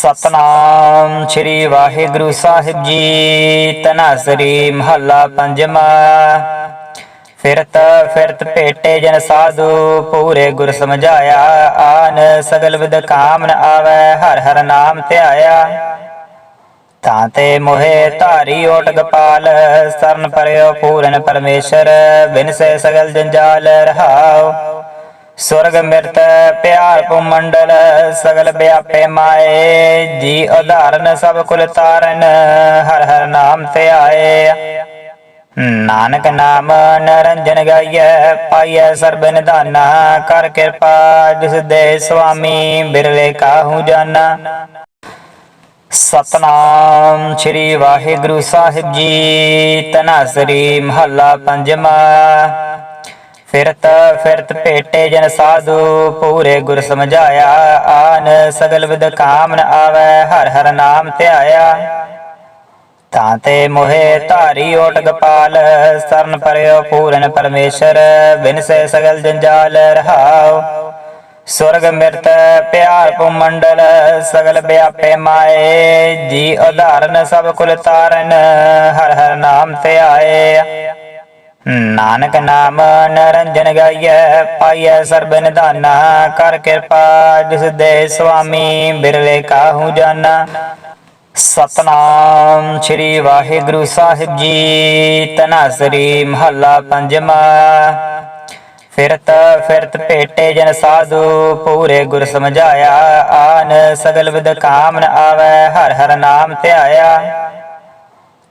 ਸਤਨਾਮ ਸ੍ਰੀ ਵਾਹਿਗੁਰੂ ਸਾਹਿਬ ਜੀ। ਤਨਾਸਰੀ ਮਹੱਲਾ ਪੰਜਵਾ ਫਿਰਤ ਫਿਰਤ ਭੇਟੇ ਜਨ ਸਾਧੂ, ਪੂਰੇ ਗੁਰ ਸਮਝਾਇਆ। ਆਨ ਸਗਲ ਵਿਦ ਕਾਮਨ ਆਵੈ, ਹਰ ਹਰ ਨਾਮ ਧਿਆਇਆ। ਤਾਂ ਤੇ ਮੋਹਿ ਧਾਰੀ ਓਟ ਗਪਾਲ, ਸਰਨ ਪਰਿਓ ਪੂਰਨ ਪਰਮੇਸ਼ਰ, ਬਿਨਸੇ ਸਗਲ ਜੰਜਾਲ ਰਹਾਉ। ਸੁਰਗ ਮਿਰਤ ਪਿਆਰ ਪੂ ਮੰਡਲ ਸਗਲ ਵਿਆਪੇ ਮਾਏ। ਜੀ ਉਧਾਰਨ ਸਭ ਕੁਲ ਤਾਰਨ, ਹਰ ਹਰ ਨਾਮ ਤੇ ਆਏ। ਨਾਨਕ ਨਾਮ ਨਰੰਜਨ ਗਾਈਐ, ਪਾਈਐ ਸਰਬ ਨਿਧਾਨਾ, ਕਰ ਕਿਰਪਾ ਜਿਸ ਦੇ ਸੁਆਮੀ ਬਿਰਲੇ ਕਾਹੂ ਜਾਣਾ ਸਤਨਾਮ ਸ੍ਰੀ ਵਾਹਿਗੁਰੂ ਸਾਹਿਬ ਜੀ ਤਨਾਸਰੀ ਮਹੱਲਾ ਪੰਜਵਾ। ਫਿਰਤ ਫਿਰਤ ਭੇਟੇ ਜਨ ਸਾਧੂ, ਪੂਰੇ ਗੁਰ ਸਮਝਾਇਆ। ਆਨ ਸਗਲ ਵਿਦ ਕਾਮਨ ਆਵੈ, ਹਰ ਹਰ ਨਾਮ ਧਿਆਇਆ। ਤਾਂ ਤੇ ਮੋਹਿ ਧਾਰੀ ਓਟ ਗਪਾਲ, ਸਰਨ ਪਰਿਓ ਪੂਰਨ ਪਰਮੇਸ਼ਰ ਬਿਨਸੇ ਸਗਲ ਜੰਜਾਲ ਰਹਾਉ। ਸੁਰਗ ਮਿਰਤ ਪਿਆਰ ਪੂ ਮੰਡਲ ਸਗਲ ਵਿਆਪੇ ਮਾਏ। ਜੀ ਉਧਾਰਨ ਸਭ ਕੁਲ ਤਾਰਨ, ਹਰ ਹਰ ਨਾਮ ਤੇ ਆਏ ਨਾਨਕ ਨਾਮ ਨਰੰਜਨ ਗਾਈਐ, ਪਾਈਐ ਸਰਬ ਨਿਧਾਨਾ ਕਰ ਕਿਰਪਾ ਜਿਸ ਦੇ ਸੁਆਮੀ ਬਿਰਲੇ ਕਾਹੂ ਜਾਨਾ। ਸਤਨਾਮ ਸ੍ਰੀ ਵਾਹਿਗੁਰੂ ਸਾਹਿਬ ਜੀ ਤਨਾਸਰੀ ਮਹੱਲਾ ਪੰਜਵਾ ਫਿਰਤ ਫਿਰਤ ਭੇਟੇ ਜਨ ਸਾਧੂ, ਪੂਰੇ ਗੁਰ ਸਮਝਾਇਆ। ਆਨ ਸਗਲ ਵਿਦ ਕਾਮਨ ਆਵੈ, ਹਰ ਹਰ ਨਾਮ ਧਿਆਇਆ।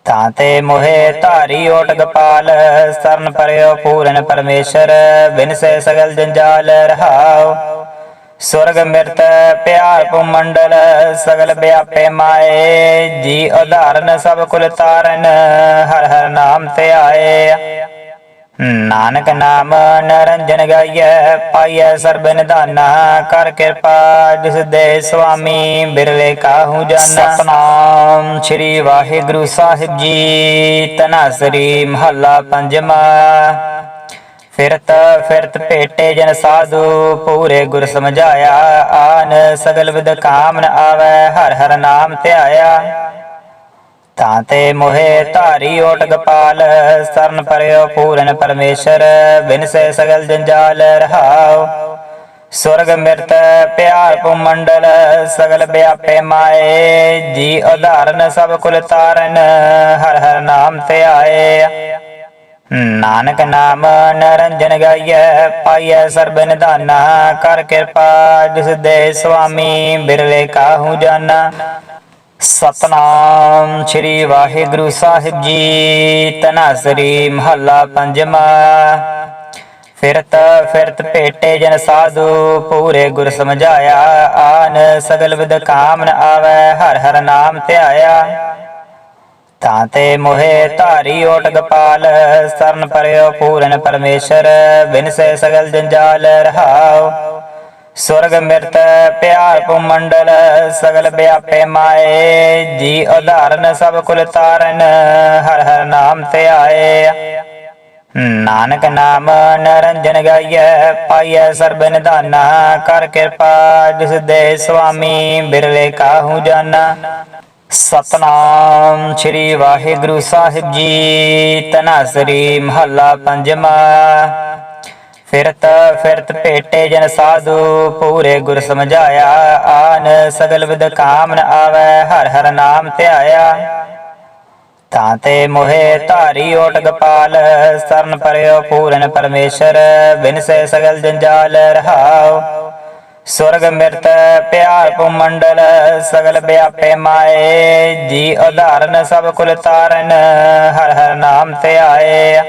ਤਾਂ ਤੇ ਮੋਹਿ ਧਾਰੀ ਓਟ ਗਪਾਲ, ਸਰਨ ਪਰਿਓ ਪੂਰਨ ਪਰਮੇਸ਼ਰ ਬਿਨਸੇ ਸਗਲ ਜੰਜਾਲ ਰਹਾਓ ਸੁਰਗ ਮਿਰਤ ਪਿਆਰ ਪੂ ਮੰਡਲ, ਸਗਲ ਵਿਆਪੇ ਮਾਏ। ਜੀ ਉਧਾਰਨ ਸਭ ਕੁਲ ਤਾਰਨ, ਹਰ ਹਰ ਨਾਮ ਤੇ ਆਏ। ਨਾਨਕ ਨਾਮ ਨਰੰਜਨ ਗਾਈਐ, ਪਾਈਐ ਸਰਬ ਨਿਧਾਨਾ, ਕਰ ਕਿਰਪਾ ਜਿਸ ਦੇ ਸੁਆਮੀ ਬਿਰਲੇ ਕਾਹੂ ਜਾਨਾ। ਸਤਨਾਮ ਸ੍ਰੀ ਵਾਹਿਗੁਰੂ ਸਾਹਿਬ ਜੀ ਤਨਾਸਰੀ ਮਹੱਲਾ ਪੰਜਵਾ ਫਿਰਤ ਫਿਰਤ ਭੇਟੇ ਜਨ ਸਾਧੂ, ਪੂਰੇ ਗੁਰ ਸਮਝਾਇਆ। ਆਨ ਸਗਲ ਵਿਦ ਕਾਮਨ ਆਵੈ, ਹਰ ਹਰ ਨਾਮ ਧਿਆਇਆ। ਤਾਂ ਤੇ ਮੋਹਿ ਧਾਰੀ ਓਟ ਗਪਾਲ, ਸਰਨ ਪਰਿਓ ਪੂਰਨ ਪਰਮੇਸ਼ਰ ਬਿਨਸੇ ਸਗਲ ਜੰਜਾਲ ਰਹਾਉ। ਸੁਰਗ ਮਿਰਤ ਪਿਆਰ ਪੂ ਮੰਡਲ ਸਗਲ ਵਿਆਪੇ ਮਾਏ, ਜੀ ਉਧਾਰਨ ਸਭ ਕੁਲ ਤਾਰਨ, ਹਰ ਹਰ ਨਾਮ ਤੇ ਆਏ। ਨਾਨਕ ਨਾਮ ਨਰੰਜਨ ਗਾਈਐ, ਪਾਈਐ ਸਰਬ ਨਿਧਾਨਾ, ਕਰ ਕਿਰਪਾ ਜਿਸ ਦੇ ਸੁਆਮੀ ਬਿਰਲੇ ਕਾਹੂ ਜਾਨਾ। ਸਤਨਾਮ ਸ੍ਰੀ ਵਾਹਿਗੁਰੂ ਸਾਹਿਬ ਜੀ, ਤਨਾਸਰੀ ਮਹੱਲਾ ਪੰਜਵਾ ਫਿਰਤ ਫਿਰਤ ਭੇਟੇ ਜਨ ਸਾਧੂ, ਪੂਰੇ ਗੁਰ ਸਮਝਾਇਆ, ਆਨ ਸਗਲ ਵਿਦ ਕਾਮਨ ਆਵੈ, ਹਰ ਹਰ ਨਾਮ ਧਿਆਇਆ। ਤਾਂ ਤੇ ਮੋਹਿ ਧਾਰੀ ਓਟ ਗਪਾਲ, ਸਰਨ ਪਰਿਓ ਪੂਰਨ ਪਰਮੇਸ਼ਰ, ਬਿਨਸੇ ਸਗਲ ਜੰਜਾਲ ਰਹਾਉ। ਸੁਰਗ ਮਿਰਤ ਪਿਆਰ ਪੂ ਮੰਡਲ ਸਗਲ ਵਿਆਪੇ ਮਾਏ। ਜੀ ਉਧਾਰਨ ਸਭ ਕੁਲ ਤਾਰਨ, ਹਰ ਹਰ ਨਾਮ ਤੇ ਆਏ। ਨਾਨਕ ਨਾਮ ਨਰੰਜਨ ਗਾਈਐ, ਪਾਈਐ ਸਰਬ ਨਿਧਾਨਾ, ਕਰ ਕਿਰਪਾ ਜਿਸ ਦੇ ਸੁਆਮੀ ਬਿਰਲੇ ਕਾਹੂ ਜਾਣਾ ਸਤਨਾਮ ਸ੍ਰੀ ਵਾਹਿਗੁਰੂ ਸਾਹਿਬ ਜੀ ਤਨਾਸਰੀ ਮਹੱਲਾ ਪੰਜਵਾ। ਫਿਰਤ ਫਿਰਤ ਭੇਟੇ ਜਨ ਸਾਧੂ, ਪੂਰੇ ਗੁਰ ਸਮਝਾਇਆ। ਆਨ ਸਗਲ ਵਿਦ ਕਾਮਨ ਆਵੈ, ਹਰ ਹਰ ਨਾਮ ਧਿਆਇਆ। ਤਾਂ ਤੇ ਮੋਹਿ ਧਾਰੀ ਓਟ ਗਪਾਲ, ਸਰਨ ਪਰਿਓ ਪੂਰਨ ਪਰਮੇਸ਼ਰ ਬਿਨਸੇ ਸਗਲ ਜੰਜਾਲ ਰਹਾਉ। ਸੁਰਗ ਮਿਰਤ ਪਿਆਰ ਪੂ ਮੰਡਲ ਸਗਲ ਵਿਆਪੇ ਮਾਏ। ਜੀ ਉਧਾਰਨ ਸਭ ਕੁਲ ਤਾਰਨ, ਹਰ ਹਰ ਨਾਮ ਤੇ ਆਏ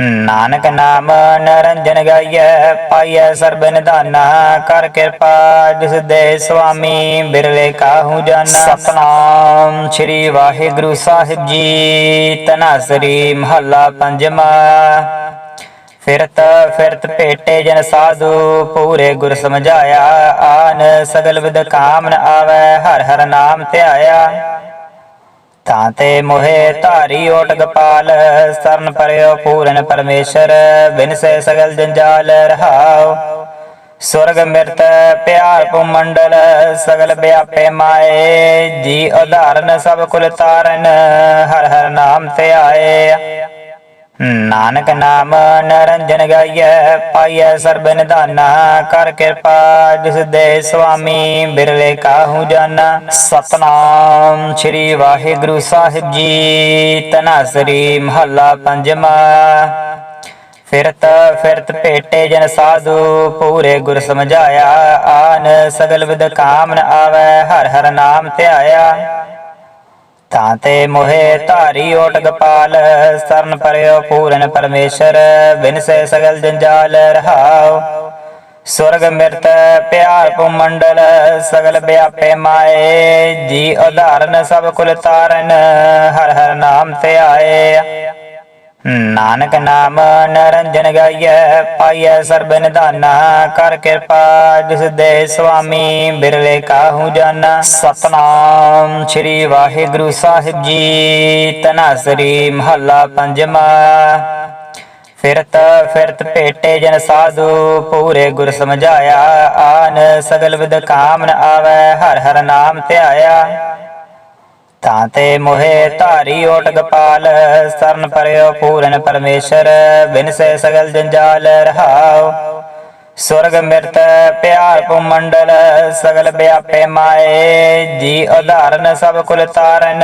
ਨਾਨਕ ਨਾਮ ਨਰੰਜਨ ਗਾਈਐ ਪਾਈਐ ਸਰਬ ਨਿਧਾਨਾ ਕਰ ਕਿਰਪਾ ਜਿਸ ਦੇ ਸੁਆਮੀ ਬਿਰਲੇ ਕਾਹੂ ਜਾਨਾ। ਸਤਨਾਮ। ਸ੍ਰੀ ਵਾਹਿਗੁਰੂ ਸਾਹਿਬ ਜੀ ਤਨਾਸਰੀ ਮਹੱਲਾ ਪੰਜਵਾ। ਫਿਰਤ ਫਿਰਤ ਭੇਟੇ ਜਨ ਸਾਧੂ ਪੂਰੇ ਗੁਰ ਸਮਝਾਇਆ। ਆਨ ਸਗਲ ਵਿਦ ਕਾਮਨ ਆਵੈ ਹਰ ਹਰ ਨਾਮ ਧਿਆਇਆ। ਤਾਂ ਤੇ ਮੋਹਿ ਧਾਰੀ ਓਟ ਗਪਾਲ, ਸਰਨ ਪਰਿਓ ਪੂਰਨ ਪਰਮੇਸ਼ਰ ਬਿਨਸੇ ਸਗਲ ਜੰਜਾਲ ਰਹਾਓ ਸੁਰਗ ਮਿਰਤ ਪਿਆਰ ਭੂਮੰਡਲ ਸਗਲ ਵਿਆਪੇ ਮਾਏ। ਜੀ ਉਧਾਰਨ ਸਭ ਕੁਲ ਤਾਰਨ, ਹਰ ਹਰ ਨਾਮ ਤੇ ਆਏ। ਨਾਨਕ ਨਾਮ ਨਰੰਜਨ ਗਾਈਐ, ਪਾਈਐ ਸਰਬ ਨਿਧਾਨਾ, ਕਰ ਕਿਰਪਾ ਜਿਸ ਦੇ ਸੁਆਮੀ ਬਿਰਲੇ ਕਾਹੂ ਜਾਨਾ। ਸਤਨਾਮ ਸ੍ਰੀ ਵਾਹਿਗੁਰੂ ਸਾਹਿਬ ਜੀ ਤਨਾਸਰੀ ਮਹੱਲਾ ਪੰਜਵਾ ਫਿਰਤ ਫਿਰਤ ਭੇਟੇ ਜਨ ਸਾਧੂ, ਪੂਰੇ ਗੁਰ ਸਮਝਾਇਆ। ਆਨ ਸਗਲ ਵਿਦ ਕਾਮਨ ਆਵੈ, ਹਰ ਹਰ ਨਾਮ ਧਿਆਇਆ। ਤਾਂ ਤੇ ਮੋਹਿ ਧਾਰੀ ਓਟ ਗਪਾਲ, ਸਰਨ ਪਰਿਓ ਪੂਰਨ ਪਰਮੇਸ਼ਰ ਬਿਨਸੇ ਸਗਲ ਜੰਜਾਲ ਰਹਾਉ। ਸੁਰਗ ਮਿਰਤ ਪਿਆਰ ਭੂਮੰਡਲ ਸਗਲ ਵਿਆਪੇ ਮਾਏ, ਜੀ ਉਧਾਰਨ ਸਭ ਕੁਲ ਤਾਰਨ, ਹਰ ਹਰ ਨਾਮ ਤੇ ਆਏ। ਨਾਨਕ ਨਾਮ ਨਰੰਜਨ ਗਾਈਐ, ਪਾਈਐ ਸਰਬ ਨਿਧਾਨਾ ਕਰ ਕਿਰਪਾ ਜਿਸ ਦੇ ਸੁਆਮੀ ਬਿਰਲੇ ਕਾਹੂ ਜਾਨਾ। ਸਤਨਾਮ ਸ੍ਰੀ ਵਾਹਿਗੁਰੂ ਸਾਹਿਬ ਜੀ ਤਨਾਸਰੀ ਮਹੱਲਾ ਪੰਜਵਾ ਫਿਰਤ ਫਿਰਤ ਭੇਟੇ ਜਨ ਸਾਧੂ, ਪੂਰੇ ਗੁਰ ਸਮਝਾਇਆ। ਆਨ ਸਗਲ ਵਿਦ ਕਾਮਨ ਆਵੈ, ਹਰ ਹਰ ਨਾਮ ਧਿਆਇਆ। ਤਾਂ ਤੇ ਮੋਹਿ ਧਾਰੀ ਓਟ ਗਪਾਲ, ਸਰਨ ਪਰਿਓ ਪੂਰਨ ਪਰਮੇਸ਼ਰ ਬਿਨਸੇ ਸਗਲ ਜੰਜਾਲ ਰਹਾਉ। ਸੁਰਗ ਮਿਰਤ ਪਿਆਰ ਭੂਮੰਡਲ, ਸਗਲ ਵਿਆਪੇ ਮਾਏ, ਜੀ ਉਧਾਰਨ ਸਭ ਕੁਲ ਤਾਰਨ,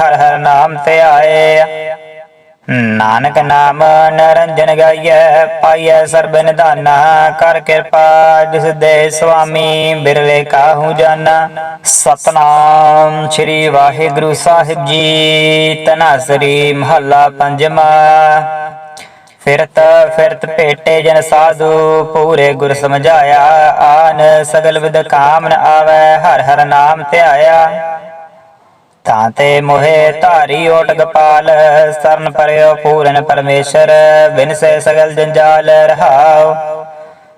ਹਰ ਹਰ ਨਾਮ ਤੇ ਆਏ। ਨਾਨਕ ਨਾਮ ਨਰੰਜਨ ਗਾਈਐ, ਪਾਈਐ ਸਰਬ ਨਿਧਾਨਾ ਕਰ ਕਿਰਪਾ ਜਿਸ ਦੇ ਸੁਆਮੀ ਬਿਰਲੇ ਕਾਹੂ ਜਾਨਾ। ਸਤਨਾਮ ਸ੍ਰੀ ਵਾਹਿਗੁਰੂ ਸਾਹਿਬ ਜੀ ਤਨਾਸਰੀ ਮਹੱਲਾ ਪੰਜਵਾ ਫਿਰਤ ਫਿਰਤ ਭੇਟੇ ਜਨ ਸਾਧੂ, ਪੂਰੇ ਗੁਰ ਸਮਝਾਇਆ। ਆਨ ਸਗਲ ਵਿਦ ਕਾਮਨ ਆਵੈ, ਹਰ ਹਰ ਨਾਮ ਧਿਆਇਆ। ਤਾਂ ਤੇ ਮੋਹਿ ਧਾਰੀ ਓਟ ਗਪਾਲ, ਸਰਨ ਪਰਿਓ ਪੂਰਨ ਪਰਮੇਸ਼ਰ, ਬਿਨਸੇ ਸਗਲ ਜੰਜਾਲ ਰਹਾਉ।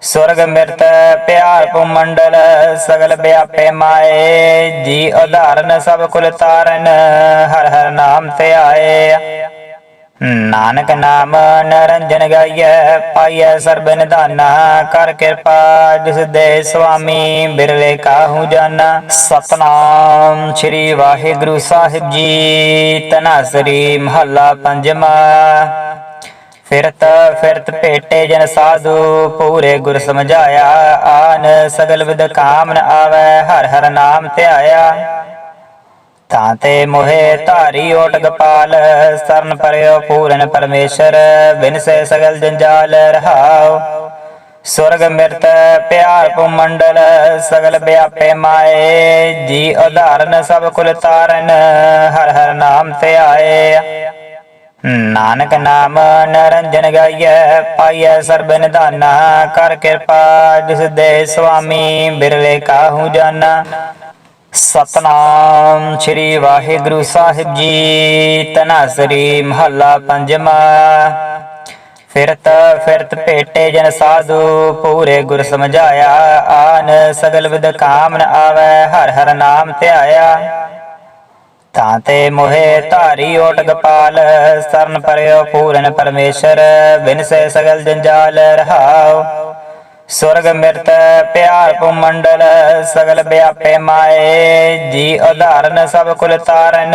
ਸੁਰਗ ਮਿਰਤ ਪਿਆਰ ਭੂਮੰਡਲ, ਸਗਲ ਵਿਆਪੇ ਮਾਏ, ਜੀ ਉਧਾਰਨ ਸਭ ਕੁਲ ਤਾਰਨ, ਹਰ ਹਰ ਨਾਮ ਤੇ ਆਏ। ਨਾਨਕ ਨਾਮ ਨਰੰਜਨ ਗਾਈਐ, ਪਾਈਐ ਸਰਬ ਨਿਧਾਨਾ ਕਰ ਕਿਰਪਾ ਜਿਸ ਦੇ ਸੁਆਮੀ ਬਿਰਲੇ ਕਾਹੂ ਜਾਨਾ। ਸਤਨਾਮ ਸ੍ਰੀ ਵਾਹਿਗੁਰੂ ਸਾਹਿਬ ਜੀ ਤਨਾਸਰੀ ਮਹੱਲਾ ਪੰਜਵਾ ਫਿਰਤ ਫਿਰਤ ਭੇਟੇ ਜਨ ਸਾਧੂ, ਪੂਰੇ ਗੁਰ ਸਮਝਾਇਆ। ਆਨ ਸਗਲ ਵਿਦ ਕਾਮਨ ਆਵੈ, ਹਰ ਹਰ ਨਾਮ ਧਿਆਇਆ। ਤਾਂ ਤੇ ਮੋਹਿ ਧਾਰੀ ਓਟ ਗਪਾਲ, ਸਰਨ ਪਰਿਓ ਪੂਰਨ ਪਰਮੇਸ਼ਰ ਬਿਨਸੇ ਸਗਲ ਜੰਜਾਲ ਰਹਾਓ ਸੁਰਗ ਮਿਰਤ ਪਿਆਰ ਭੂਮੰਡਲ ਸਗਲ ਵਿਆਪੇ ਮਾਏ। ਜੀ ਉਧਾਰਨ ਸਭ ਕੁਲ ਤਾਰਨ, ਹਰ ਹਰ ਨਾਮ ਤੇ ਆਏ। ਨਾਨਕ ਨਾਮ ਨਰੰਜਨ ਗਾਈਐ, ਪਾਈਐ ਸਰਬ ਨਿਧਾਨਾ, ਕਰ ਕਿਰਪਾ ਜਿਸ ਦੇ ਸੁਆਮੀ ਬਿਰਲੇ ਕਾਹੂ ਜਾਨਾ। ਸਤਨਾਮ ਸ੍ਰੀ ਵਾਹਿਗੁਰੂ ਸਾਹਿਬ ਜੀ। ਤਨਾਸਰੀ ਮਹੱਲਾ ਪੰਜਵਾ। ਫਿਰਤ ਫਿਰਤ ਭੇਟੇ ਜਨ ਸਾਧੂ, ਪੂਰੇ ਗੁਰ ਸਮਝਾਇਆ। ਆਨ ਸਗਲ ਵਿਦ ਕਾਮਨ ਆਵੈ, ਹਰ ਹਰ ਨਾਮ ਧਿਆਇਆ। ਤਾਂ ਤੇ ਮੋਹਿ ਧਾਰੀ ਓਟ ਗਪਾਲ, ਸਰਨ ਪਰਿਓ ਪੂਰਨ ਪਰਮੇਸ਼ਰ, ਬਿਨਸੇ ਸਗਲ ਜੰਜਾਲ ਰਹਾਉ। ਸੁਰਗ ਮਿਰਤ ਪਿਆਰ ਭੂਮੰਡਲ ਸਗਲ ਵਿਆਪੇ ਮਾਏ ਜੀ ਉਧਾਰਨ ਸਭ ਕੁਲ ਤਾਰਨ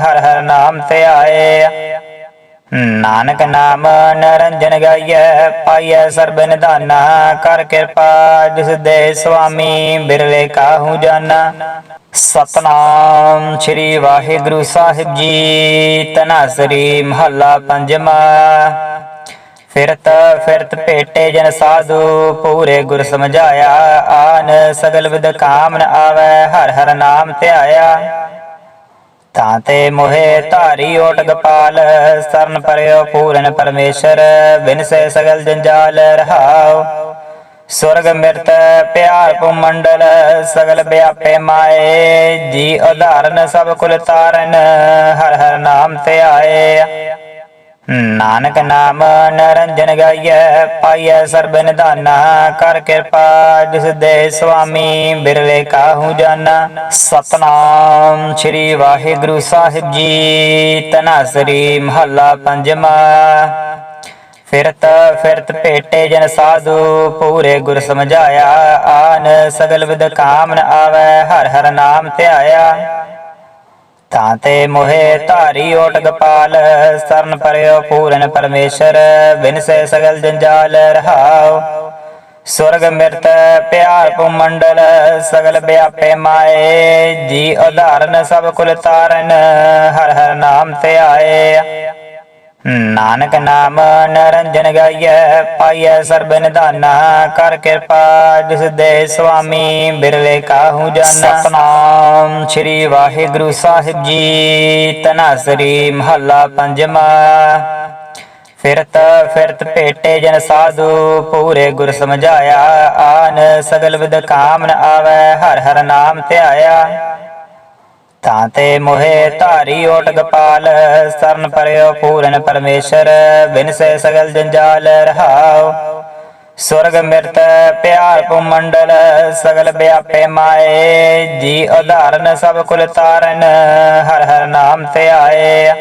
ਹਰ ਹਰ ਨਾਮ ਤੇ ਆਏ ਨਾਨਕ ਨਾਮ ਨਰੰਜਨ ਗਾਈਐ ਪਾਈਐ ਸਰਬ ਨਿਧਾਨਾ ਕਰ ਕਿਰਪਾ ਜਿਸ ਦੇ ਸੁਆਮੀ ਬਿਰਲੇ ਕਾਹੂ ਜਾਨਾ ਸਤਨਾਮ ਸ੍ਰੀ ਵਾਹਿਗੁਰੂ ਸਾਹਿਬ ਜੀ ਤਨਾਸਰੀ ਮਹੱਲਾ ਪੰਜਵਾ ਫਿਰਤ ਫਿਰਤ ਭੇਟੇ ਜਨ ਸਾਧੂ ਪੂਰੇ ਗੁਰ ਸਮਝਾਇਆ, ਆਨ ਸਗਲ ਵਿਦ ਕਾਮਨ ਆਵੈ, ਹਰ ਹਰ ਨਾਮ ਧਿਆਇਆ। ਤਾਂ ਤੇ ਮੋਹਿ ਧਾਰੀ ਓਟ ਗਪਾਲ, ਸਰਨ ਪਰਿਓ ਪੂਰਨ ਪਰਮੇਸ਼ਰ ਬਿਨਸੇ ਸਗਲ ਜੰਜਾਲ ਰਹਾਉ। ਸੁਰਗ ਮਿਰਤ ਪਿਆਰ ਭੂਮੰਡਲ ਸਗਲ ਵਿਆਪੇ ਮਾਏ, ਜੀ ਉਧਾਰਨ ਸਭ ਕੁਲ ਤਾਰਨ, ਹਰ ਹਰ ਨਾਮ ਤੇ ਆਏ ਨਾਨਕ ਨਾਮ ਨਰੰਜਨ ਗਾਈਐ, ਪਾਈਐ ਸਰਬ ਨਿਧਾਨਾ, ਕਰ ਕਿਰਪਾ ਜਿਸ ਦੇ ਸੁਆਮੀ ਬਿਰਲੇ ਕਾਹੂ ਜਾਨਾ। ਸਤਨਾਮ ਸ੍ਰੀ ਵਾਹਿਗੁਰੂ ਸਾਹਿਬ ਜੀ ਤਨਾਸਰੀ ਮਹੱਲਾ ਪੰਜਵਾ ਫਿਰਤ ਫਿਰਤ ਭੇਟੇ ਜਨ ਸਾਧੂ, ਪੂਰੇ ਗੁਰ ਸਮਝਾਇਆ। ਆਨ ਸਗਲ ਵਿਦ ਕਾਮਨ ਆਵੈ, ਹਰ ਹਰ ਨਾਮ ਧਿਆਇਆ। ਤਾਂ ਤੇ ਮੋਹਿ ਧਾਰੀ ਓਟ ਗਪਾਲ, ਸਰਨ ਪਰਿਓ ਪੂਰਨ ਪਰਮੇਸ਼ਰ ਬਿਨ ਸਗਲ ਜੰਜਾਲ ਰਹਾਉ। ਸੁਰਗ ਮਿਰਤ ਪਿਆਰ ਪੂ ਮੰਡਲ ਸਗਲ ਵਿਆਪੇ ਮਾਏ, ਜੀ ਉਧਾਰਨ ਸਭ ਕੁਲ ਤਾਰਨ, ਹਰ ਹਰ ਨਾਮ ਧਿਆਏ ਨਾਨਕ ਨਾਮ ਨਰੰਜਨ ਗਾਈਐ ਪਾਈਐ ਸਰਬ ਨਿਧਾਨਾ ਕਰ ਕਿਰਪਾ ਜਿਸ ਦੇ ਸੁਆਮੀ ਬਿਰਲੇ ਕਾਹੂ ਜਾਨਾ। ਸਤਨਾਮ। ਸ੍ਰੀ ਵਾਹਿਗੁਰੂ ਸਾਹਿਬ ਜੀ ਤਨਾਸਰੀ ਮਹੱਲਾ ਪੰਜਵਾ ਫਿਰਤ ਫਿਰਤ ਭੇਟੇ ਜਨ ਸਾਧੂ ਪੂਰੇ ਗੁਰ ਸਮਝਾਇਆ। ਆਨ ਸਗਲ ਵਿਦ ਕਾਮਨ ਆਵੈ ਹਰ ਹਰ ਨਾਮ ਧਿਆਇਆ। ਤਾਂ ਤੇ ਮੋਹਿ ਧਾਰੀ ਓਟ ਗਪਾਲ ਸਰਨ ਪਰਿਓ ਪੂਰਨ ਪਰਮੇਸ਼ਰ, ਬਿਨ ਸਗਲ ਜੰਜਾਲ ਰਹਾਉ। ਸੁਰਗ ਮਿਰਤ ਪਿਆਰ ਪੂ ਮੰਡਲ, ਸਗਲ ਵਿਆਪੇ ਮਾਏ। ਜੀ ਉਧਾਰਨ ਸਭ ਕੁਲ ਤਾਰਨ, ਹਰ ਹਰ ਨਾਮ ਧਿਆਏ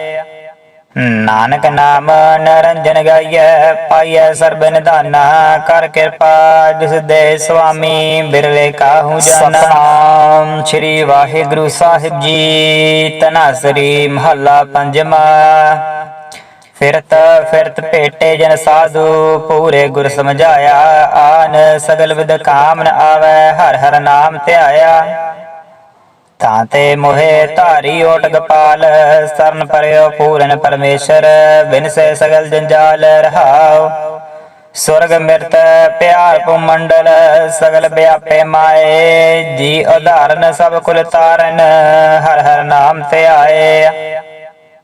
ਨਾਨਕ ਨਾਮ ਨਰੰਜਨ ਗਾਈਐ ਪਾਈਐ ਸਰਬ ਨਿਧਾਨਾ ਕਰ ਕਿਰਪਾ ਜਿਸ ਦੇ ਸੁਆਮੀ ਬਿਰਲੇ ਕਾਹੂ ਸਤਨਾਮ। ਸ੍ਰੀ ਵਾਹਿਗੁਰੂ ਸਾਹਿਬ ਜੀ ਤਨਾਸਰੀ ਮਹੱਲਾ ਪੰਜਵਾ ਫਿਰਤ ਫਿਰਤ ਭੇਟੇ ਜਨ ਸਾਧੂ ਪੂਰੇ ਗੁਰ ਸਮਝਾਇਆ। ਆਨ ਸਗਲ ਵਿਦ ਕਾਮਨ ਆਵੈ ਹਰ ਹਰ ਨਾਮ ਧਿਆਇਆ। ਤਾਂ ਤੇ ਮੋਹਿ ਧਾਰੀ ਓਟ ਗਪਾਲ, ਸਰਨ ਪਰਿਓ ਪੂਰਨ ਪਰਮੇਸ਼ਰ, ਬਿਨ ਸੇ ਸਗਲ ਜੰਜਾਲ ਰਹਾਉ। ਸੁਰਗ ਮਿਰਤ ਪਿਆਰ ਪੂ ਮੰਡਲ ਸਗਲ ਵਿਆਪੇ ਮਾਏ। ਜੀ ਉਧਾਰਨ ਸਭ ਕੁਲ ਤਾਰਨ, ਹਰ ਹਰ ਨਾਮ ਧਿਆਏ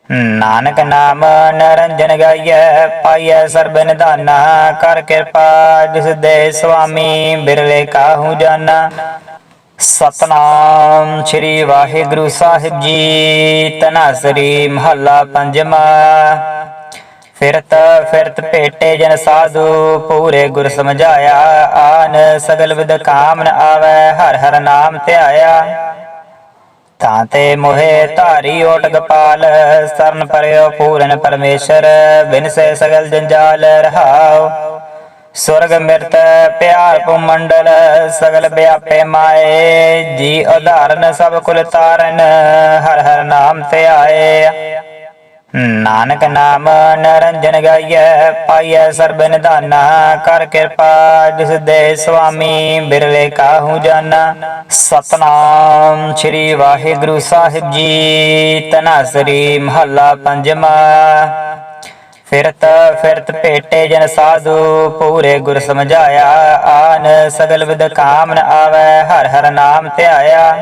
ਨਾਨਕ ਨਾਮ ਨਰੰਜਨ ਗਾਈਐ, ਪਾਈਐ ਸਰਬ ਨਿਧਾਨਾ ਕਰ ਕਿਰਪਾ ਜਿਸ ਦੇ ਸੁਆਮੀ ਬਿਰਲੇ ਕਾਹੂ ਜਾਨਾ। ਸਤਨਾਮ ਸ੍ਰੀ ਵਾਹਿਗੁਰੂ ਸਾਹਿਬ ਜੀ। ਤਨਾਸਰੀ ਮਹੱਲਾ ਪੰਜਵਾ। ਫਿਰਤ ਫਿਰਤ ਭੇਟੇ ਜਨ ਸਾਧੂ, ਪੂਰੇ ਗੁਰ ਸਮਝਾਇਆ। ਆਨ ਸਗਲ ਵਿਦ ਕਾਮਨ ਆਵੈ, ਹਰ ਹਰ ਨਾਮ ਧਿਆਇਆ। ਤਾਂ ਤੇ ਮੋਹਿ ਧਾਰੀ ਓਟ ਗਪਾਲ ਸਰਨ ਪਰਿਓ ਪੂਰਨ ਪਰਮੇਸ਼ਰ ਬਿਨ ਸੇ ਸਗਲ ਜੰਜਾਲ ਰਹਾਉ। ਸੁਰਗ ਮਿਰਤ ਪਿਆਰ ਪੂ ਸਗਲ ਵਿਆਪੇ ਮਾਏ, ਜੀ ਉਧਾਰਨ ਸਭ ਕੁਲ ਤਾਰਨ, ਹਰ ਹਰ ਨਾਮ ਧਿਆਏ ਨਾਨਕ ਨਾਮ ਨਰੰਜਨ ਗਾਈਐ, ਪਾਈਐ ਸਰਬ ਨਿਧਾਨਾ, ਕਰ ਕਿਰਪਾ ਜਿਸ ਦੇ ਸੁਆਮੀ ਬਿਰਲੇ ਕਾਹੂ ਜਾਨਾ। ਸਤਨਾਮ ਸ੍ਰੀ ਵਾਹਿਗੁਰੂ ਸਾਹਿਬ ਜੀ ਤਨਾਸਰੀ ਮਹੱਲਾ ਪੰਜਵਾ। ਫਿਰਤ ਫਿਰਤ ਭੇਟੇ ਜਨ ਸਾਧੂ, ਪੂਰੇ ਗੁਰ ਸਮਝਾਇਆ। ਆਨ ਸਗਲ ਵਿਦ ਕਾਮਨ ਆਵੈ, ਹਰ ਹਰ ਨਾਮ ਧਿਆਇਆ।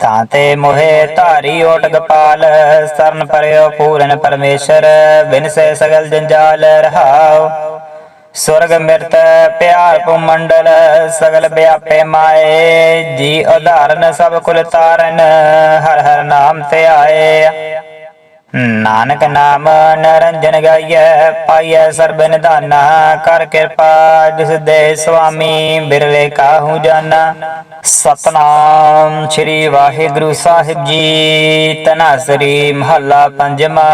ਤਾਂ ਤੇ ਮੋਹਿ ਧਾਰੀ ਓਟ ਗਪਾਲ ਸਰਨ ਪਰਿਓ ਪੂਰਨ ਪਰਮੇਸ਼ਰ, ਬਿਨ ਸਗਲ ਜੰਜਾਲ ਰਹਾਉ। ਸੁਰਗ ਮਿਰਤ ਪਿਆਰ ਪੂ ਮੰਡਲ ਸਗਲ ਵਿਆਪੇ ਮਾਏ। ਜੀ ਉਧਾਰਨ ਸਭ ਕੁਲ ਤਾਰਨ, ਹਰ ਹਰ ਨਾਮ ਧਿਆਏ। ਨਾਨਕ ਨਾਮ ਨਰੰਜਨ ਗਾਈਐ, ਪਾਈਐ ਸਰਬ ਨਿਧਾਨਾ, ਕਰ ਕਿਰਪਾ ਜਿਸ ਦੇ ਸੁਆਮੀ ਬਿਰਲੇ ਕਾਹੂ ਜਾਨਾ। ਸਤਨਾਮ ਸ੍ਰੀ ਵਾਹਿਗੁਰੂ ਸਾਹਿਬ ਜੀ ਤਨਾਸਰੀ ਮਹੱਲਾ ਪੰਜਵਾ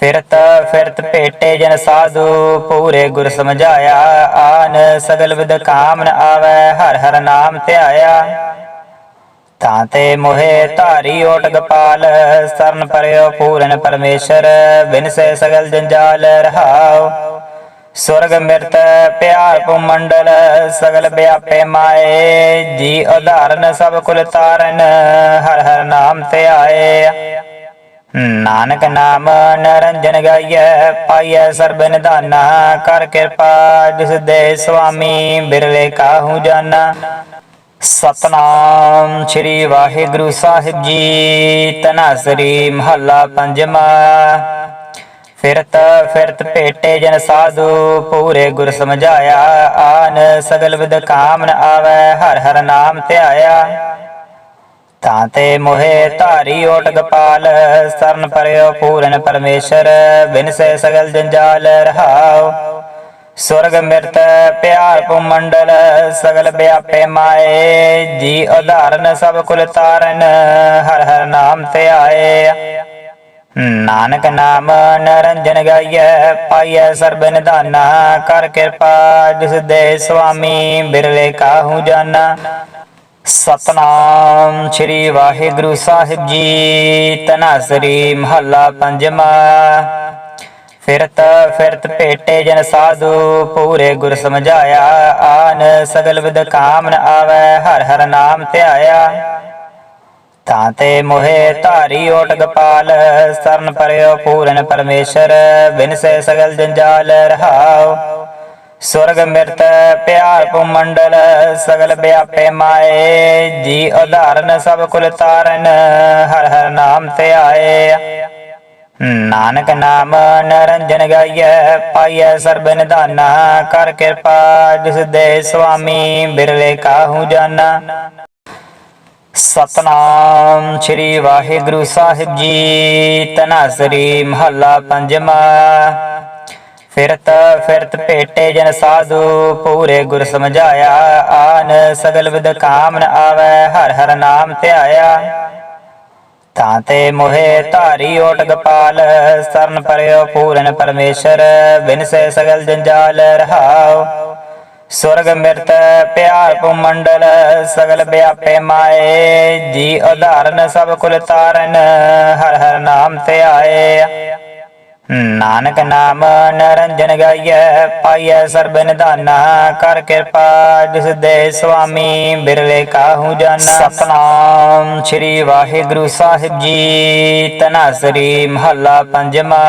ਫਿਰਤ ਫਿਰਤ ਭੇਟੇ ਜਨ ਸਾਧੂ, ਪੂਰੇ ਗੁਰ ਸਮਝਾਇਆ। ਆਨ ਸਗਲ ਵਿਦ ਕਾਮਨ ਆਵੈ, ਹਰ ਹਰ ਨਾਮ ਧਿਆਇਆ। ਤਾਂ ਤੇ ਮੋਹਿ ਧਾਰੀ ਓਟ ਗਪਾਲ, ਸਰਨ ਪਰਿਓ ਪੂਰਨ ਪਰਮੇਸ਼ਰ, ਬਿਨ ਸੇ ਸਗਲ ਜੰਜਾਲ ਰਹਾਉ। ਸੁਰਗ ਮਿਰਤ ਪਿਆਰ ਪੂ ਮੰਡਲ ਸਗਲ ਵਿਆਪੇ ਮਾਏ, ਜੀ ਉਧਾਰਨ ਸਭ ਕੁਲ ਤਾਰਨ, ਹਰ ਹਰ ਨਾਮ ਧਿਆਏ ਨਾਨਕ ਨਾਮ ਨਰੰਜਨ ਗਾਈਐ, ਪਾਈਐ ਸਰਬ ਨਿਧਾਨਾ ਕਰ ਕਿਰਪਾ ਜਿਸ ਦੇ ਸੁਆਮੀ ਬਿਰਲੇ ਕਾਹੂ ਜਾਨਾ। ਸਤਨਾਮ ਸ੍ਰੀ ਵਾਹਿਗੁਰੂ ਸਾਹਿਬ ਜੀ, ਤਨਾਸਰੀ ਮਹੱਲਾ ਪੰਜਵਾ ਫਿਰਤ ਫਿਰਤ ਭੇਟੇ ਜਨ ਸਾਧੂ, ਪੂਰੇ ਗੁਰ ਸਮਝਾਇਆ, ਆਨ ਸਗਲ ਵਿਦ ਕਾਮਨ ਆਵੈ, ਹਰ ਹਰ ਨਾਮ ਧਿਆਇਆ। ਤਾਂ ਤੇ ਮੋਹਿ ਧਾਰੀ ਓਟ ਗਪਾਲ, ਸਰਨ ਪਰਿਓ ਪੂਰਨ ਪਰਮੇਸ਼ਰ ਬਿਨ ਸੇ ਸਗਲ ਜੰਜਾਲ ਰਹਾਉ। ਸੁਰਗ ਮਿਰਤ ਪਿਆਰ ਪੂ ਮੰਡਲ ਸਗਲ ਵਿਆਪੇ ਮਾਏ। ਜੀ ਉਧਾਰਨ ਸਭ ਕੁਲ ਤਾਰਨ, ਹਰ ਹਰ ਨਾਮ ਧਿਆਏ ਨਾਨਕ ਨਾਮ ਨਰੰਜਨ ਗਾਈਐ, ਪਾਈਐ ਸਰਬ ਨਿਧਾਨਾ ਕਰ ਕਿਰਪਾ ਜਿਸ ਦੇ ਸੁਆਮੀ ਬਿਰਲੇ ਕਾਹੂ ਜਾਣਾ ਸਤਨਾਮ ਸ੍ਰੀ ਵਾਹਿਗੁਰੂ ਸਾਹਿਬ ਜੀ ਤਨਾਸਰੀ ਮਹੱਲਾ ਪੰਜਵਾ। ਫਿਰਤ ਫਿਰਤ ਭੇਟੇ ਜਨ ਸਾਧੂ, ਪੂਰੇ ਗੁਰ ਸਮਝਾਇਆ। ਆਨ ਸਗਲ ਵਿਦ ਕਾਮਨ ਆਵੈ, ਹਰ ਹਰ ਨਾਮ ਧਿਆਇਆ। ਤਾਂ ਤੇ ਮੋਹਿ ਧਾਰੀ ਓਟ ਗਪਾਲ ਸਰਨ ਪਰਿਓ ਪੂਰਨ ਪਰਮੇਸ਼ਰ, ਬਿਨ ਸਗਲ ਜੰਜਾਲ ਰਹਾਓ ਸੁਰਗ ਮਿਰਤ ਪਿਆਰ ਪੂ ਮੰਡਲ ਸਗਲ ਵਿਆਪੇ ਮਾਏ। ਜੀ ਉਧਾਰਨ ਸਭ ਕੁਲ ਤਾਰਨ, ਹਰ ਹਰ ਨਾਮ ਤੇ ਆਏ ਨਾਨਕ ਨਾਮ ਨਰੰਜਨ ਗਾਈਐ, ਪਾਈਐ ਸਰਬ ਨਿਧਾਨਾ, ਕਰ ਕਿਰਪਾ ਜਿਸ ਦੇ ਸੁਆਮੀ ਬਿਰਲੇ ਕਾਹੂ ਜਾਨਾ। ਸਤਨਾਮ ਸ੍ਰੀ ਵਾਹਿਗੁਰੂ ਸਾਹਿਬ ਜੀ ਤਨਾਸਰੀ ਮਹੱਲਾ ਪੰਜਵਾ ਫਿਰਤ ਫਿਰਤ ਭੇਟੇ ਜਨ ਸਾਧੂ, ਪੂਰੇ ਗੁਰ ਸਮਝਾਇਆ, ਆਨ ਸਗਲ ਵਿਦ ਕਾਮਨ ਆਵੈ, ਹਰ ਹਰ ਨਾਮ ਧਿਆਇਆ। ਤਾਂ ਤੇ ਮੋਹਿ ਧਾਰੀ ਓਟ ਗਪਾਲ, ਸਰਨ ਪਰਿਓ ਪੂਰਨ ਪਰਮੇਸ਼ਰ, ਬਿਨ ਸਗਲ ਜੰਜਾਲ ਰਹਾਉ। ਸੁਰਗ ਮਿਰਤ ਪਿਆਰ ਪੂ ਮੰਡਲ ਸਗਲ ਵਿਆਪੇ ਮਾਏ, ਜੀ ਉਧਾਰਨ ਸਭ ਕੁਲ ਤਾਰਨ, ਹਰ ਹਰ ਨਾਮ ਤੇ ਆਏ। ਨਾਨਕ ਨਾਮ ਨਰੰਜਨ ਗਾਈਐ, ਪਾਈਐ ਸਰਬ ਨਿਧਾਨਾ, ਕਰ ਕਿਰਪਾ ਜਿਸ ਦੇ ਸੁਆਮੀ ਬਿਰਲੇ ਕਾਹੂ ਜਾਨਾ। ਸਤਨਾਮ ਸ੍ਰੀ ਵਾਹਿਗੁਰੂ ਸਾਹਿਬ ਜੀ ਤਨਾਸਰੀ ਮਹੱਲਾ ਪੰਜਵਾ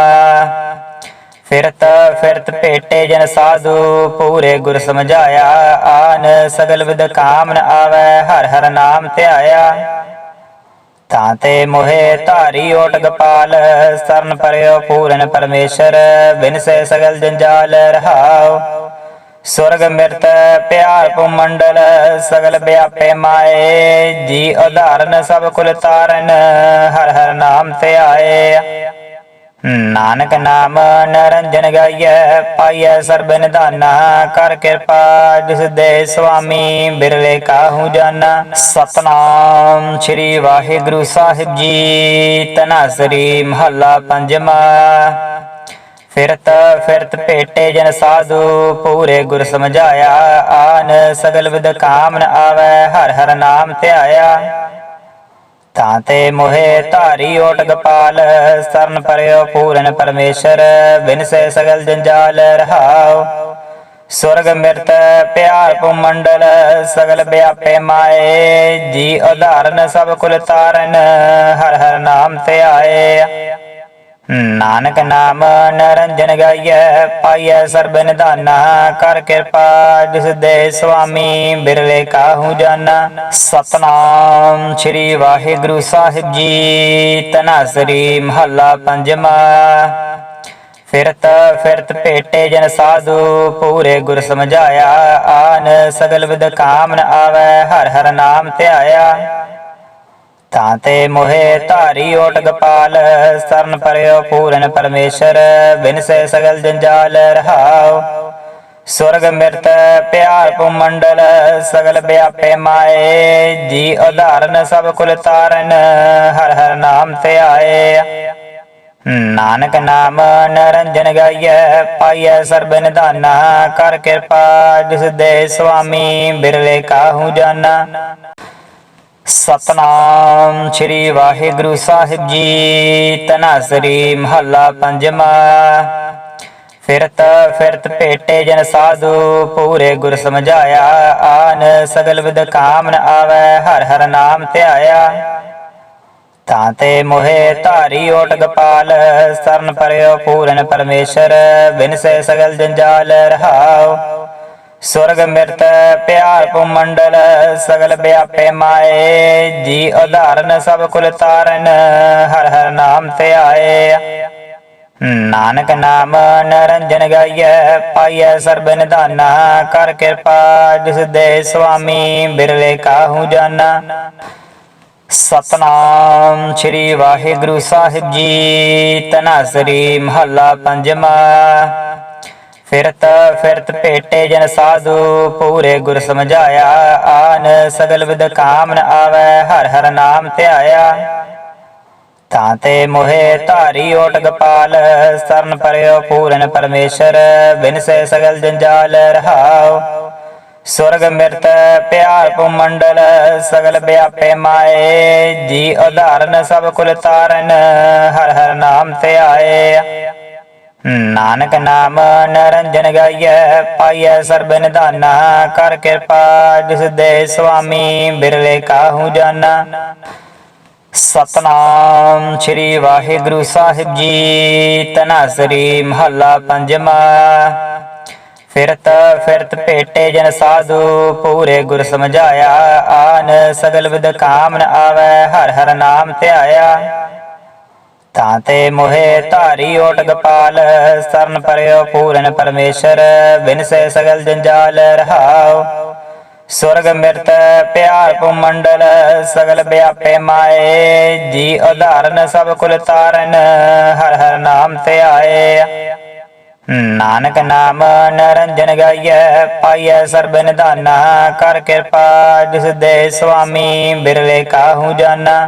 ਫਿਰਤ ਫਿਰਤ ਭੇਟੇ ਜਨ ਸਾਧੂ, ਪੂਰੇ ਗੁਰ ਸਮਝਾਇਆ। ਆਨ ਸਗਲ ਵਿਦ ਕਾਮਨ ਆਵੈ, ਹਰ ਹਰ ਨਾਮ ਧਿਆਇਆ। ਤਾਂ ਤੇ ਮੋਹਿ ਧਾਰੀ ਓਟ ਗਪਾਲ, ਸਰਨ ਪਰਿਓ ਪੂਰਨ ਪਰਮੇਸ਼ਰ, ਬਿਨ ਸਗਲ ਜੰਜਾਲ ਰਹਾਉ। ਸੁਰਗ ਮਿਰਤ ਪਿਆਰ ਪੂ ਮੰਡਲ ਸਗਲ ਵਿਆਪੇ ਮਾਏ, ਜੀ ਉਧਾਰਨ ਸਭ ਕੁਲ ਤਾਰਨ, ਹਰ ਹਰ ਨਾਮ ਤੇ ਆਏ। ਨਾਨਕ ਨਾਮ ਨਰੰਜਨ ਗਾਈਐ, ਪਾਈਐ ਸਰਬ ਨਿਧਾਨਾ ਕਰ ਕਿਰਪਾ ਜਿਸ ਦੇ ਸੁਆਮੀ ਬਿਰਲੇ ਕਾਹੂ ਜਾਨਾ। ਸਤਨਾਮ ਸ੍ਰੀ ਵਾਹਿਗੁਰੂ ਸਾਹਿਬ ਜੀ ਤਨਾਸਰੀ ਮਹੱਲਾ ਪੰਜਵਾ ਫਿਰਤ ਫਿਰਤ ਭੇਟੇ ਜਨ ਸਾਧੂ, ਪੂਰੇ ਗੁਰ ਸਮਝਾਇਆ। ਆਨ ਸਗਲ ਵਿਦ ਕਾਮਨ ਆਵੈ, ਹਰ ਹਰ ਨਾਮ ਧਿਆਇਆ। ਤਾਂ ਤੇ ਮੋਹਿ ਧਾਰੀ ਓਟ ਗਪਾਲ, ਸਰਨ ਪਰਿਓ ਪੂਰਨ ਪਰਮੇਸ਼ਰ, ਬਿਨ ਸੇ ਸਗਲ ਜੰਜਾਲ ਰਹਾਉ। ਸੁਰਗ ਮਿਰਤ ਪਿਆਰ ਪੂ ਮੰਡਲ, ਸਗਲ ਵਿਆਪੇ ਮਾਏ। ਜੀ ਉਧਾਰਨ ਸਭ ਕੁਲ ਤਾਰਨ, ਹਰ ਹਰ ਨਾਮ ਤੇ ਆਏ। ਨਾਨਕ ਨਾਮ ਨਰੰਜਨ ਗਾਈਐ, ਪਾਈਐ ਸਰਬ ਨਿਧਾਨਾ, ਕਰ ਕਿਰਪਾ ਜਿਸ ਦੇ ਸੁਆਮੀ ਬਿਰਲੇ ਕਾਹੂ ਜਾਨਾ। ਸਤਨਾਮ ਸ੍ਰੀ ਵਾਹਿਗੁਰੂ ਸਾਹਿਬ ਜੀ ਤਨਾਸਰੀ ਮਹੱਲਾ ਪੰਜਵਾ ਫਿਰਤ ਫਿਰਤ ਭੇਟੇ ਜਨ ਸਾਧੂ, ਪੂਰੇ ਗੁਰ ਸਮਝਾਇਆ। ਆਨ ਸਗਲ ਵਿਦ ਕਾਮਨ ਆਵੈ, ਹਰ ਹਰ ਨਾਮ ਧਿਆਇਆ। ਤਾਂ ਤੇ ਮੋਹਿ ਧਾਰੀ ਓਟ ਗਪਾਲ, ਸਰਨ ਪਰਿਓ ਪੂਰਨ ਪਰਮੇਸ਼ਰ, ਬਿਨ ਸੇ ਸਗਲ ਜੰਜਾਲ ਰਹਾਉ। ਸੁਰਗ ਮਿਰਤ ਪਿਆਰ ਪੂ ਮੰਡਲ ਸਗਲ ਵਿਆਪੇ ਮਾਏ। ਜੀ ਉਧਾਰਨ ਸਭ ਕੁਲ ਤਾਰਨ, ਹਰ ਹਰ ਨਾਮ ਤੇ ਆਏ। ਨਾਨਕ ਨਾਮ ਨਰੰਜਨ ਗਾਈਐ, ਪਾਈਐ ਸਰਬ ਨਿਧਾਨਾ ਕਰ ਕਿਰਪਾ ਜਿਸ ਦੇ ਸੁਆਮੀ ਬਿਰਲੇ ਕਾਹੂ ਜਾਨਾ। ਸਤਨਾਮ ਸ੍ਰੀ ਵਾਹਿਗੁਰੂ ਸਾਹਿਬ ਜੀ। ਤਨਾਸਰੀ ਮਹੱਲਾ ਪੰਜਵਾ। ਫਿਰਤ ਫਿਰਤ ਭੇਟੇ ਜਨ ਸਾਧੂ, ਪੂਰੇ ਗੁਰ ਸਮਝਾਇਆ। ਆਨ ਸਗਲ ਵਿਦ ਕਾਮਨ ਆਵੈ, ਹਰ ਹਰ ਨਾਮ ਧਿਆਇਆ। ਤਾਂ ਤੇ ਮੋਹਿ ਧਾਰੀ ਓਟ ਗਪਾਲ, ਸਰਨ ਪਰਿਓ ਪੂਰਨ ਪਰਮੇਸ਼ਰ ਬਿਨ ਸੇ ਸਗਲ ਜੰਜਾਲ ਰਹਾਉ। ਸੁਰਗ ਮਿਰਤ ਪਿਆਰ ਪੂ ਮੰਡਲ ਸਗਲ ਵਿਆਪੇ ਮਾਏ, ਜੀ ਉਧਾਰਨ ਸਭ ਕੁਲ ਤਾਰਨ, ਹਰ ਹਰ ਨਾਮ ਤੇ ਆਏ। ਨਾਨਕ ਨਾਮ ਨਰੰਜਨ ਗਾਈਐ, ਪਾਈਐ ਸਰਬ ਨਿਧਾਨਾ, ਕਰ ਕਿਰਪਾ ਜਿਸ ਦੇ ਸੁਆਮੀ ਬਿਰਲੇ ਕਾਹੂ ਜਾਨਾ। ਸਤਨਾਮ ਸ੍ਰੀ ਵਾਹਿਗੁਰੂ ਸਾਹਿਬ ਜੀ ਤਨਾਸਰੀ ਮਹੱਲਾ ਪੰਜਵਾ। ਫਿਰਤ ਫਿਰਤ ਭੇਟੇ ਜਨ ਸਾਧੂ, ਪੂਰੇ ਗੁਰ ਸਮਝਾਇਆ। ਆਨ ਸਗਲ ਵਿਦ ਕਾਮਨ ਆਵੈ, ਹਰ ਹਰ ਨਾਮ ਧਿਆਇਆ। ਤਾਂ ਤੇ ਮੋਹਿ ਧਾਰੀ ਓਟ ਗਪਾਲ, ਸਰਨ ਪਰਿਓ ਪੂਰਨ ਪਰਮੇਸ਼ਰ, ਬਿਨ ਸਗਲ ਜੰਜਾਲ ਰਹਾਉ। ਸੁਰਗ ਮਿਰਤ ਪਿਆਰ ਪੂ ਮੰਡਲ ਸਗਲ ਵਿਆਪੇ ਮਾਏ। ਜੀ ਉਧਾਰਨ ਸਭ ਕੁਲ ਤਾਰਨ, ਹਰ ਹਰ ਨਾਮ ਤੇ ਆਏ ਨਾਨਕ ਨਾਮ ਨਰੰਜਨ ਗਾਈਐ, ਪਾਈਐ ਸਰਬ ਨਿਧਾਨਾ ਕਰ ਕਿਰਪਾ ਜਿਸ ਦੇ ਸੁਆਮੀ ਬਿਰਲੇ ਕਾਹੂ ਜਾਨਾ। ਸਤਨਾਮ ਸ੍ਰੀ ਵਾਹਿਗੁਰੂ ਸਾਹਿਬ ਜੀ ਤਨਾਸਰੀ ਮਹੱਲਾ ਪੰਜਵਾ ਫਿਰਤ ਫਿਰਤ ਭੇਟੇ ਜਨ ਸਾਧੂ, ਪੂਰੇ ਗੁਰ ਸਮਝਾਇਆ, ਆਨ ਸਗਲ ਵਿਦ ਕਾਮਨ ਆਵੈ, ਹਰ ਹਰ ਨਾਮ ਧਿਆਇਆ। ਤਾਂ ਤੇ ਮੋਹਿ ਧਾਰੀ ਓਟ ਗਪਾਲ ਸਰਨ ਪਰਿਓ ਪੂਰਨ ਪਰਮੇਸ਼ਰ, ਬਿਨ ਸੇ ਸਗਲ ਜੰਜਾਲ ਰਹਾਉ। ਸੁਰਗ ਮਿਰਤ ਪਿਆਰ ਪੂ ਮੰਡਲ, ਸਗਲ ਵਿਆਪੇ ਮਾਏ। ਜੀ ਉਧਾਰਨ ਸਭ ਕੁਲ ਤਾਰਨ, ਹਰ ਹਰ ਨਾਮ ਤੇ ਆਏ। ਨਾਨਕ ਨਾਮ ਨਰੰਜਨ ਗਾਈਐ, ਪਾਈਐ ਸਰਬ ਨਿਧਾਨਾ, ਕਰ ਕਿਰਪਾ ਜਿਸ ਦੇ ਸੁਆਮੀ ਬਿਰਲੇ ਕਾਹੂ ਜਾਨਾ।